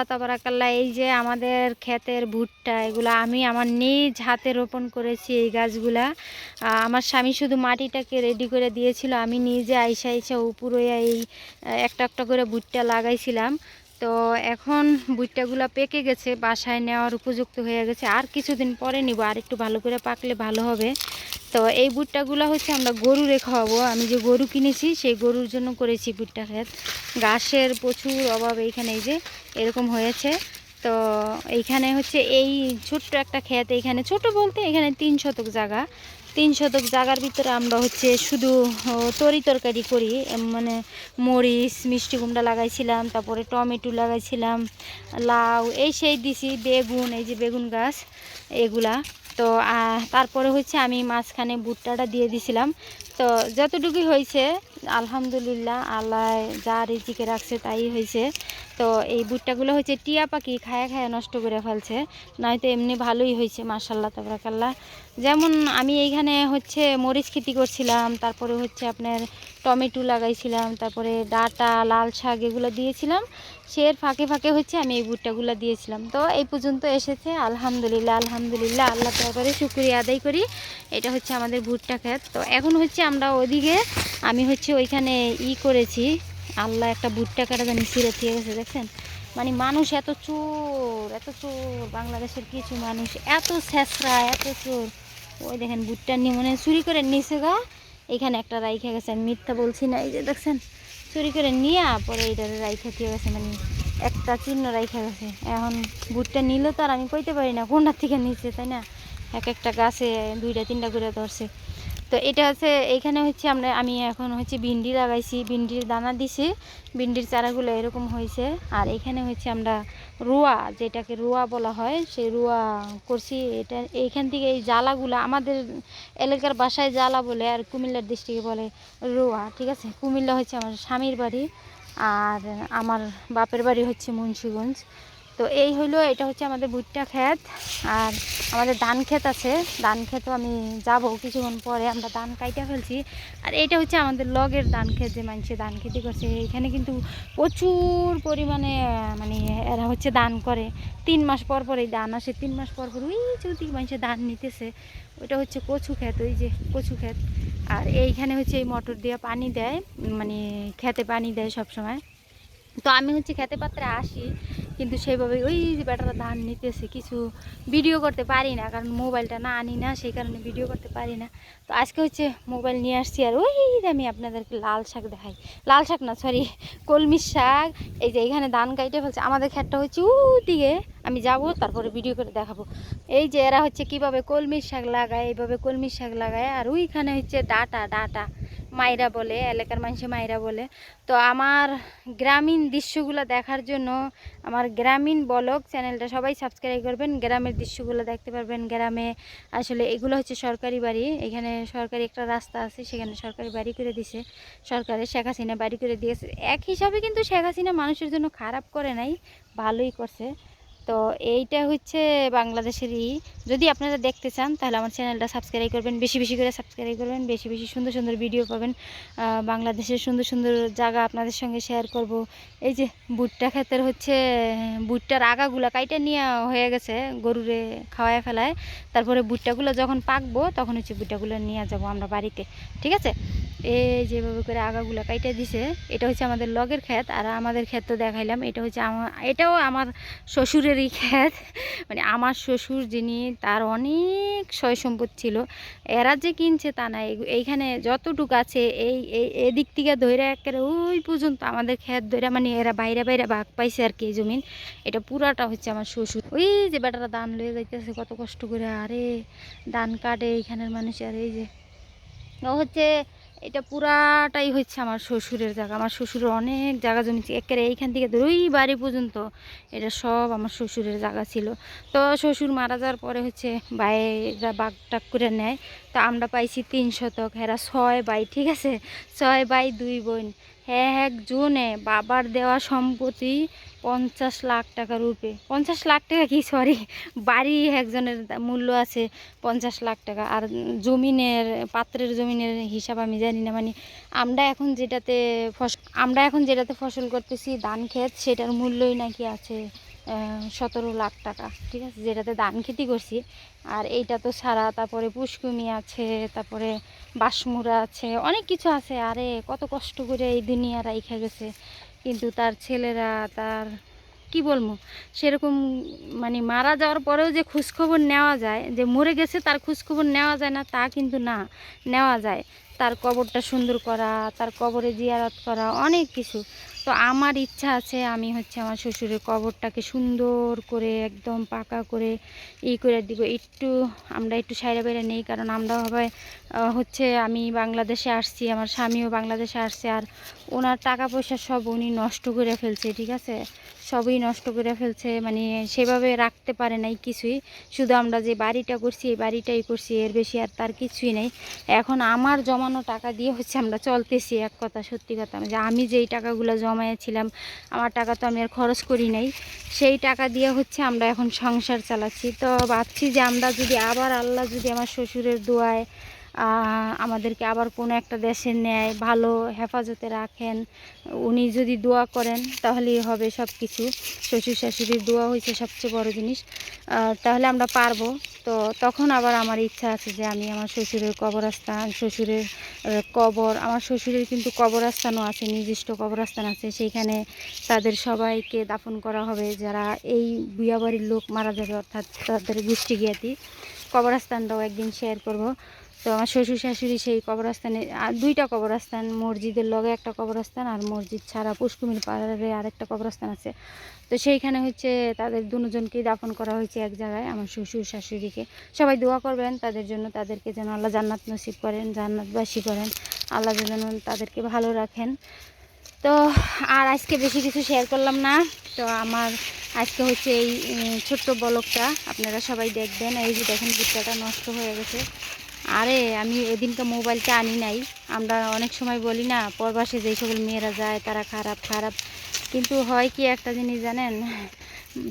মাশাল্লাহ তাবারাকাল্লাহ এই যে আমাদের ক্ষেতের ভুট্টা, এগুলো আমি আমার নিজ হাতে রোপণ করেছি এই গাছগুলা। আমার স্বামী শুধু মাটিটাকে রেডি করে দিয়েছিল, আমি নিজে আইসা আইসা উপরে এই একটা একটা করে ভুট্টা লাগাইছিলাম। তো এখন ভুট্টাগুলো পেকে গেছে, বাসায় নেওয়ার উপযুক্ত হয়ে গেছে, আর কিছুদিন পরে নিব, আর একটু ভালো করে পাকলে ভালো হবে। তো এই ভুট্টাগুলো হচ্ছে আমরা গরুরে খাওয়াবো। আমি যে গরু কিনেছি, সেই গরুর জন্য করেছি ভুট্টা ক্ষেত। ঘাসের প্রচুর অভাব এইখানে এই যে এরকম হয়েছে। তো এইখানে হচ্ছে এই ছোট্ট একটা ক্ষেত এইখানে, ছোট বলতে এখানে তিন শতক জায়গা। তিন শতক জায়গার ভিতরে আমরা হচ্ছে শুধু তরি তরকারি করি। মানে মরিচ, মিষ্টি কুমড়া লাগাইছিলাম, তারপরে টমেটো লাগাইছিলাম, লাউ, এই সেই দিছি, বেগুন, এই যে বেগুন গাছ, এগুলা। তো তারপরে হচ্ছে আমি মাঝখানে ভুট্টাটা দিয়ে দিছিলাম। তো, যতটুকুই হয়েছে, আলহামদুলিল্লাহ আল্লাহ যা রিজিকে রাখছে তাই হয়েছে। তো, এই ভুট্টাগুলো হচ্ছে টিয়া পাখি খায়া খায়া নষ্ট করে ফেলছে, নয়তো এমনি ভালোই হয়েছে মার্শাল্লাহ তাবরাকাল্লাহ। যেমন আমি এইখানে হচ্ছে মরিচ খেতি করছিলাম, তারপরে হচ্ছে আপনার টমেটো লাগাইছিলাম, তারপরে ডাটা, লাল শাক এগুলো দিয়েছিলাম। সে এর ফাঁকে ফাঁকে হচ্ছে আমি এই ভুট্টাগুলো দিয়েছিলাম। তো এই পর্যন্ত এসেছে, আলহামদুলিল্লাহ আলহামদুলিল্লাহ, আল্লাহ তারপরে শুক্রিয়া আদায় করি। এটা হচ্ছে আমাদের ভুট্টা ক্ষেত। তো এখন হচ্ছে আমরা ওদিকে, আমি হচ্ছে ওইখানে ই করেছি, আল্লাহ একটা ভুট্টা কাটা জানি ছিঁড়ে দিয়ে গেছে, দেখছেন? মানে মানুষ এত চোর এত চোর, বাংলাদেশের কিছু মানুষ, এত ছেঁচড়া, এত চোর। ওই দেখেন ভুট্টা নিয়ে মনে চুরি করে নিচে গা। এখানে একটা রাইখা গেছে, আমি মিথ্যা বলছি না, এই যে দেখছেন, চুরি করে নিয়ে পরে এইটা রাইখা দিয়ে গেছে মানে একটা চিহ্ন রাইখা গেছে। এখন বুটটা নিল তো আর আমি কইতে পারি না কোনটার থেকে নিচ্ছে তাই না? এক একটা গাছে দুইটা, তিনটা করে ধরছে। তো এটা হচ্ছে এইখানে হচ্ছে আমরা, আমি এখন হচ্ছে ভিন্ডি লাগাইছি, ভিন্ডির দানা দিছি, ভিন্ডির চারাগুলো এরকম হয়েছে। আর এখানে হচ্ছে আমরা রুয়া, যেটাকে রুয়া বলা হয়, সেই রুয়া করছি। এটা এইখান থেকে এই জ্বালাগুলো, আমাদের এলাকার বাসায় জ্বালা বলে, আর কুমিল্লার ডিস্ট্রিক্টে বলে রুয়া, ঠিক আছে? কুমিল্লা হচ্ছে আমার স্বামীর বাড়ি, আর আমার বাপের বাড়ি হচ্ছে মুন্সিগঞ্জ। তো এই হইল, এটা হচ্ছে আমাদের ভুট্টা ক্ষেত। আর আমাদের ধান ক্ষেত আছে। ধান ক্ষেতও আমি যাব কিছুক্ষণ পরে, আমরা ধান কাইটা ফেলছি। আর এটা হচ্ছে আমাদের লগের ধান ক্ষেত, যে মানুষে ধান খেতে করছে। এখানে কিন্তু প্রচুর পরিমাণে মানে এরা হচ্ছে দান করে। তিন মাস পর পর এই ধান আসে। তিন মাস পর পর ওই যদি মানুষে ধান নিতেছে। ওইটা হচ্ছে কচু ক্ষেত, ওই যে কচু ক্ষেত। আর এইখানে হচ্ছে এই মোটর দিয়ে পানি দেয় মানে খেতে পানি দেয় সব সময় তো আমি হচ্ছে খেতে পাত্রে আসি। কিন্তু সেইভাবে ওই যে বেটারা ধান নিতেছে, কিছু ভিডিও করতে পারি না, কারণ মোবাইলটা না আনি না, সেই কারণে ভিডিও করতে পারি না। তো আজকে হচ্ছে মোবাইল নিয়ে আসছি আর ওই আমি আপনাদেরকে লাল শাক দেখাই। লাল শাক না সরি কলমির শাক। এই যে এখানে ধান কাইটে ফেলছে। আমাদের ক্ষেতটা হচ্ছে দিকে আমি যাব, তারপরে ভিডিও করে দেখাবো। এই যে এরা হচ্ছে কীভাবে কলমির শাক লাগায়, এইভাবে কলমির শাক লাগায়। আর ওইখানে হচ্ছে ডাটা ডাটা। মাইরা বলে, এলাকার মানুষে মাইরা বলে। তো আমার গ্রামীণ দৃশ্যগুলো দেখার জন্য আমার গ্রামীণ ব্লগ চ্যানেলটা সবাই সাবস্ক্রাইব করবেন। গ্রামের দৃশ্যগুলো দেখতে পারবেন। গ্রামে আসলে এগুলো হচ্ছে সরকারি বাড়ি। এখানে সরকারি একটা রাস্তা আছে, সেখানে সরকারি বাড়ি করে দিছে। সরকারের শেখ হাসিনা বাড়ি করে দিয়েছে। এক হিসাবে কিন্তু শেখ হাসিনা মানুষের জন্য খারাপ করে নাই, ভালোই করছে। তো এইটা হচ্ছে বাংলাদেশেরই। যদি আপনারা দেখতে চান, তাহলে আমার চ্যানেলটা সাবস্ক্রাইব করবেন, বেশি বেশি করে সাবস্ক্রাইব করবেন, বেশি বেশি সুন্দর সুন্দর ভিডিও পাবেন। বাংলাদেশের সুন্দর সুন্দর জায়গা আপনাদের সঙ্গে শেয়ার করব। এই যে ভুট্টা ক্ষেতের হচ্ছে, ভুট্টার আগাগুলা কাইটা নিয়ে হয়ে গেছে গরুরে খাওয়ায় ফেলায়। তারপরে ভুট্টাগুলো যখন পাকবো, তখন হচ্ছে ভুট্টাগুলো নিয়ে যাব আমরা বাড়িতে। ঠিক আছে? এই যেভাবে করে আগাগুলা কাইটা দিছে, এটা হচ্ছে আমাদের লগের ক্ষেত। আর আমাদের ক্ষেত তো দেখাইলাম, এটা হচ্ছে আমার এটাও আমার শ্বশুরেরই ক্ষেত মানে আমার শ্বশুর যিনি, তার অনেক সয় সম্পদ ছিল। এরা যে কিনছে তা না এইখানে যতটুকু আছে, এই এদিক থেকে ধরে একেবারে ওই পর্যন্ত আমাদের ক্ষেত ধরে মানে এরা বাইরে বাইরে ভাগ পাইছে আর কি জমিন। এটা পুরাটা হচ্ছে আমার শ্বশুর। ওই যে বেটারা দান লয়ে যাইতেছে, কত কষ্ট করে। আরে, ধান কাটে এইখানের মানুষ, আর এই যে। হচ্ছে এটা পুরাটাই হচ্ছে আমার শ্বশুরের জায়গা। আমার শ্বশুরের অনেক জায়গা জমি। একেবারে এইখান থেকে দুই বাড়ি পর্যন্ত এটা সব আমার শ্বশুরের জায়গা ছিল। তো শ্বশুর মারা যাওয়ার পরে হচ্ছে বাইরা বাঘ টাক করে নেয়। তো আমরা পাইছি তিন শতক। হ্যাঁ ছয় বাই ঠিক আছে? ছয় বাই দুই বোন। এক জনে বাবার দেওয়া সম্পত্তি পঞ্চাশ লাখ টাকা রূপে। পঞ্চাশ লাখ টাকা কি? সরি বাড়ি একজনের মূল্য আছে পঞ্চাশ লাখ টাকা। আর জমিনের, পাত্রের জমিনের হিসাব আমি জানি না। মানে আমরা এখন যেটাতে ফসল আমরা এখন যেটাতে ফসল করতেছি, ধান, ক্ষেত, সেটার মূল্যই নাকি আছে। সতেরো লাখ টাকা, ঠিক আছে? যেটাতে ধান খেতি করছি। আর এইটা তো সারা, তারপরে পুষ্কুমি আছে, তারপরে বাসমুরা আছে, অনেক কিছু আছে। আরে, কত কষ্ট করে এই দুনিয়া রাইখা গেছে। কিন্তু তার ছেলেরা, তার কি বলব? সেরকম মানে মারা যাওয়ার পরেও যে খোঁজখবর নেওয়া যায়, যে মরে গেছে তার খোঁজখবর নেওয়া যায় না, তা কিন্তু না, নেওয়া যায়। তার কবরটা সুন্দর করা, তার কবরে জিয়ারত করা, অনেক কিছু। তো আমার ইচ্ছা আছে আমি হচ্ছে আমার শ্বশুরের কবরটাকে সুন্দর করে একদম পাকা করে ই করে দিব। একটু আমরা একটু সাইরা বেড়ে নেই, কারণ আমরা হবে হচ্ছে আমি বাংলাদেশে আসছি, আমার স্বামীও বাংলাদেশে আসছে, আর ওনার টাকা পয়সা সব উনি নষ্ট করে ফেলছে, ঠিক আছে? সবই নষ্ট করে ফেলছে মানে সেভাবে রাখতে পারে নাই কিছুই। শুধু আমরা যে বাড়িটা করছি, এই বাড়িটাই করছি, এর বেশি আর তার কিছুই নেই। এখন আমার জমানো টাকা দিয়ে হচ্ছে আমরা চলতেছি, এক কথা, সত্যি কথা। যে আমি যেই টাকাগুলো জমাইয়াছিলাম আমার টাকা তো আমি আর খরচ করি নাই। সেই টাকা দিয়ে হচ্ছে আমরা এখন সংসার চালাচ্ছি। তো ভাবছি যে আমরা যদি আবার আল্লাহ যদি আমার শ্বশুরের দোয়ায় আমাদেরকে আবার কোনো একটা দেশে নেয় ভালো হেফাজতে রাখেন। উনি যদি দোয়া করেন, তাহলেই হবে সব কিছু শ্বশুর শাশুড়ির দোয়া হয়েছে সবচেয়ে বড় জিনিস। তাহলে আমরা পারব। তো তখন আবার আমার ইচ্ছা আছে যে আমি আমার শ্বশুরের কবরস্থান, শ্বশুরের কবর, আমার শ্বশুরের কিন্তু কবরস্থানও আছে, নির্দিষ্ট কবরস্থান আছে। সেইখানে তাদের সবাইকে দাফন করা হবে। যারা এই বিয়াবাড়ির লোক মারা যাবে, অর্থাৎ তাদের গোষ্ঠী জ্ঞাতি কবরস্থানটাও একদিন শেয়ার করব। তো আমার শ্বশুর শাশুড়ি সেই কবরস্থানে, আর দুইটা কবরস্থান, মসজিদের লগে একটা কবরস্থান আর মসজিদ ছাড়া পুষ্কুমির পাড়ারে আরেকটা কবরস্থান আছে। তো সেইখানে হচ্ছে তাদের দুজনকেই দাফন করা হয়েছে এক জায়গায়, আমার শ্বশুর শাশুড়িকে। সবাই দোয়া করবেন তাদের জন্য, তাদেরকে যেন আল্লাহ জান্নাত নসিব করেন, জান্নাতবাসী করেন। আল্লাহ যেন তাদেরকে ভালো রাখেন। তো আর আজকে বেশি কিছু শেয়ার করলাম না। তো আমার আজকে হচ্ছে এই ছোট্ট বলকটা আপনারা সবাই দেখবেন। এই যে দেখেন বুটটাটা নষ্ট হয়ে গেছে। আরে, আমি এদিনকে মোবাইলটা আনি নাই। আমরা অনেক সময় বলি না, পরবাসে যেই সকল মেয়েরা যায়, তারা খারাপ খারাপ। কিন্তু হয় কি একটা জিনিস জানেন?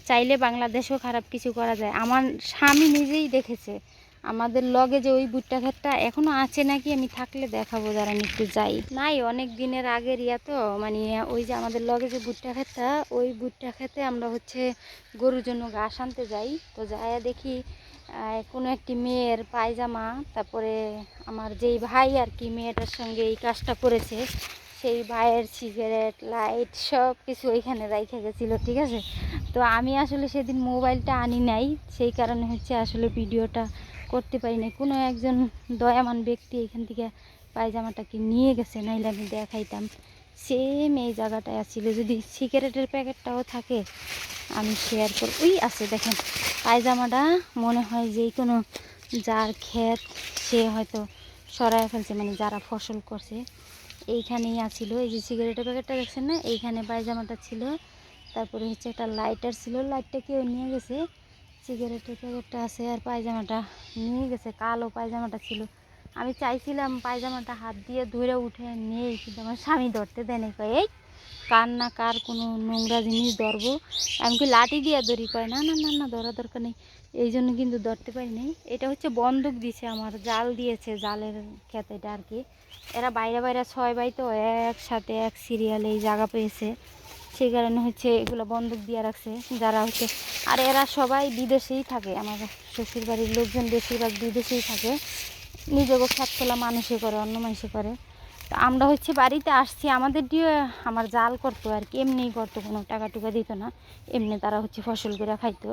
চাইলে বাংলাদেশেও খারাপ কিছু করা যায়। আমার স্বামী নিজেই দেখেছে। আমাদের লগে যে ওই বুটটা ক্ষেতটা এখনও আছে নাকি, আমি থাকলে দেখাবো যারা আমি একটু যাই। নাই, অনেক দিনের আগের ইয়া তো মানে ওই যে আমাদের লগে যে বুটটা ক্ষেতটা ওই বুটটা খেতে আমরা হচ্ছে গরুর জন্য ঘাস আনতে যাই। তো যাইয়া দেখি কোনো একটি মেয়ের পায়জামা, তারপরে আমার যেই ভাই আর কি মেয়েটার সঙ্গে এই কাজটা করেছে, সেই ভাইয়ের সিগারেট লাইট সব কিছু ওইখানে রাইখে গেছিল, ঠিক আছে? তো আমি আসলে সেদিন মোবাইলটা আনি নাই, সেই কারণে হচ্ছে আসলে ভিডিওটা করতে পারি নাই। কোনো একজন দয়ামান ব্যক্তি এখান থেকে পায়জামাটাকে নিয়ে গেছে, নাইলে আমি দেখাইতাম। সেম এই জায়গাটায় আছিল। যদি সিগারেটের প্যাকেটটাও থাকে, আমি শেয়ার করব ওই আছে, দেখেন। পায়জামাটা মনে হয় যে কোনো যার ক্ষেত, সে হয়তো সরায় ফেলছে মানে যারা ফসল করছে। এইখানেই আছিল। এই যে সিগারেটের প্যাকেটটা দেখছেন না? এইখানে পায়জামাটা ছিল। তারপরে হচ্ছে একটা লাইটার ছিল। লাইটটা কেউ নিয়ে গেছে। সিগারেটের প্যাকেটটা আছে আর পায়জামাটা নিয়ে গেছে। কালো পায়জামাটা ছিল। আমি চাইছিলাম পায়জামাটা হাত দিয়ে ধরে উঠে নেই কিন্তু আমার স্বামী ধরতে দেয়নি কয়, এই, কার না কার কোনো নোংরা জিনিস ধরবো? আমি কি লাঠি দিয়ে ধরি? কয়, না না না না ধরা দরকার নেই। এই জন্য কিন্তু ধরতে পারি নাই। এটা হচ্ছে বন্দুক দিছে আমার, জাল দিয়েছে জালের খেতে এটা আর কি। এরা বাইরে বাইরে ছয় ভাই তো, একসাথে এক সিরিয়ালে এই জায়গা পেয়েছে। সেই কারণে হচ্ছে এগুলো বন্দুক দিয়ে রাখছে। যারা হচ্ছে, আর এরা সবাই বিদেশেই থাকে। আমার শ্বশুর বাড়ির লোকজন বেশিরভাগ বিদেশেই থাকে। নিজেকে খাত খোলা মানুষে করে, অন্য মানুষে করে। তো আমরা হচ্ছে বাড়িতে আসছি, আমাদের দিয়ে আমার জাল করতো আর কি, এমনিই করতো, কোনো টাকা টুকা দিত না, এমনি তারা হচ্ছে ফসল করে খাইতো।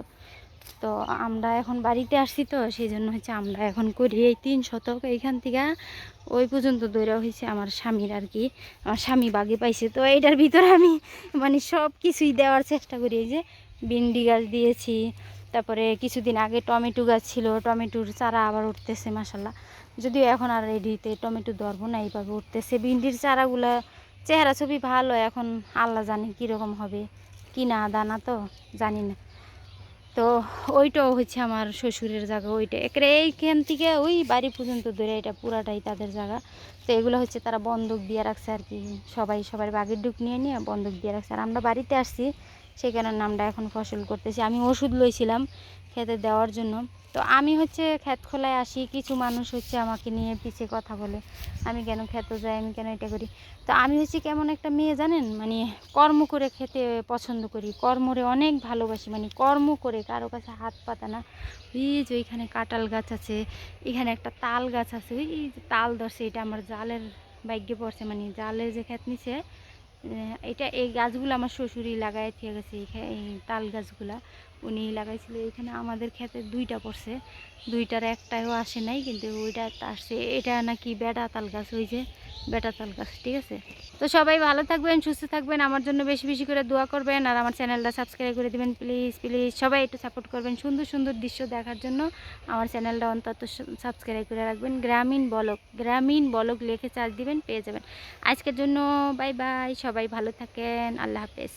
তো আমরা এখন বাড়িতে আসছি তো সেই জন্য হচ্ছে আমরা এখন করি এই তিন শতক, এইখান থেকে ওই পর্যন্ত দৌড়া হয়েছে আমার স্বামীর আর কি, আমার স্বামী বাগে পাইছে। তো এইটার ভিতরে আমি মানে সব কিছুই দেওয়ার চেষ্টা করি, এই যে ভিন্ডি গাছ দিয়েছি, তারপরে কিছুদিন আগে টমেটো গাছ ছিল, টমেটোর চারা আবার উঠতেছে মাসাল্লাহ যদিও এখন আর রেডিতে টমেটো ধরবো না এইভাবে উঠতেছে। ভিন্ডির চারাগুলা চেহারা ছবি ভালো, এখন আল্লাহ জানি কীরকম হবে কি না দানা তো জানি না। তো ওইটাও হচ্ছে আমার শ্বশুরের জায়গা, ওইটা একেবারে এইখান থেকে ওই বাড়ি পর্যন্ত ধরে এটা পুরাটাই তাদের জায়গা। তো এগুলো হচ্ছে তারা বন্দুক দিয়ে রাখছে আর কি, সবাই সবার বাগের ডুক নিয়ে নিয়ে বন্দুক দিয়ে রাখছে। আর আমরা বাড়িতে আসছি সেখানে নামটা এখন ফসল করতেছি। আমি ওষুধ লইছিলাম খেতে দেওয়ার জন্য। তো আমি হচ্ছে ক্ষেত খোলায় আসি, কিছু মানুষ হচ্ছে আমাকে নিয়ে পিছে কথা বলে, আমি কেন খেতে যাই, আমি কেন এটা করি? তো আমি হচ্ছে কেমন একটা মেয়ে জানেন? মানে কর্ম করে খেতে পছন্দ করি, কর্মরে অনেক ভালোবাসি মানে কর্ম করে কারও কাছে হাত পাতা না। ওই যে ওইখানে কাঁঠাল গাছ আছে, এখানে একটা তাল গাছ আছে ওই যে তাল ধরছে, এটা আমার জালের ভাগ্যে পড়ছে মানে জালের যে ক্ষেত নিছে এটা এই গাছগুলো আমার শ্বশুরই লাগাই থেকে গেছে এই তাল গাছগুলা উনি লাগাইছিল। এখানে আমাদের ক্ষেতে দুইটা পড়ছে, দুইটার একটাও আসে নাই, কিন্তু ওইটা আসছে এটা নাকি বেড়া তাল গাছ হয়েছে বেটা তাল গাছ ঠিক আছে? তো সবাই ভালো থাকবেন, সুস্থ থাকবেন, আমার জন্য বেশি বেশি করে দোয়া করবেন, আর আমার চ্যানেলটা সাবস্ক্রাইব করে দেবেন প্লিজ প্লিজ সবাই একটু সাপোর্ট করবেন, সুন্দর সুন্দর দৃশ্য দেখার জন্য আমার চ্যানেলটা অন্তত সাবস্ক্রাইব করে রাখবেন, গ্রামীণ বলক গ্রামীণ বলক লিখে চার্জ দিবেন, পেয়ে যাবেন। আজকের জন্য বাই বাই সবাই ভালো থাকেন, আল্লাহ হাফেজ।